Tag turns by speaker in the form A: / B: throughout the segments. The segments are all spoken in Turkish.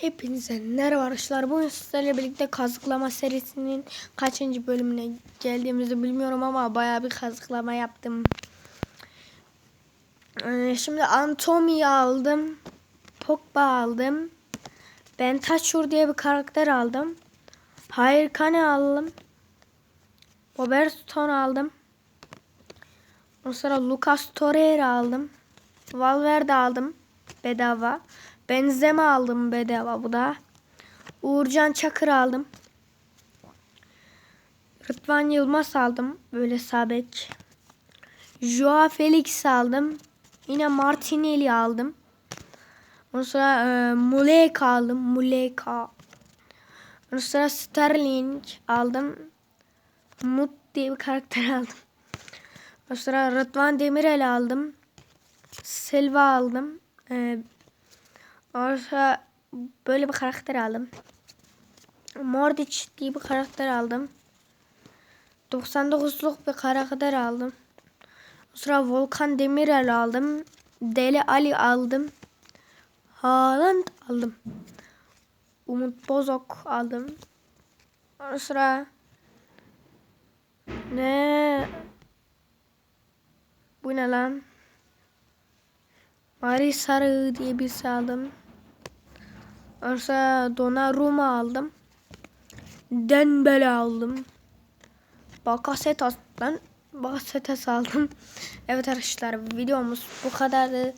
A: Hepinize merhaba arkadaşlar. Bugün sizlerle birlikte kazıklama serisinin kaçıncı bölümüne geldiğimizi bilmiyorum ama bayağı bir kazıklama yaptım. Ee, şimdi Antomi'yi aldım. Pogba aldım. Ben Taçur diye bir karakter aldım. Hayır Kane aldım. Robertson aldım. Ondan sonra Lucas Torreira aldım. Valverde aldım. Bedava. Benzema aldım bedava bu da. Uğurcan Çakır aldım. Rıdvan Yılmaz aldım. Böyle sabek. Joao Felix aldım. Yine Martinelli aldım. Ondan sonra e, Muleka aldım. Muleka. Ondan sonra Sterling aldım. Mut diye bir karakter aldım. Ondan sonra Rıdvan Demirel aldım. Silva aldım. Ee, Orta böyle bir karakter aldım. Mordic diye bir karakter aldım. 99'luk bir karakter aldım. Sonra Volkan Demirel aldım. Deli Ali aldım. Haaland aldım. Umut Bozok aldım. Ondan sonra ne bu ne lan? Mari Sarı diye birisi aldım. Ondan Donnarumma aldım. Dembele aldım. Bakasetas'tan Bakasetas aldım. Evet arkadaşlar videomuz bu kadardı.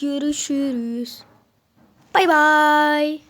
A: Görüşürüz. Bay bay.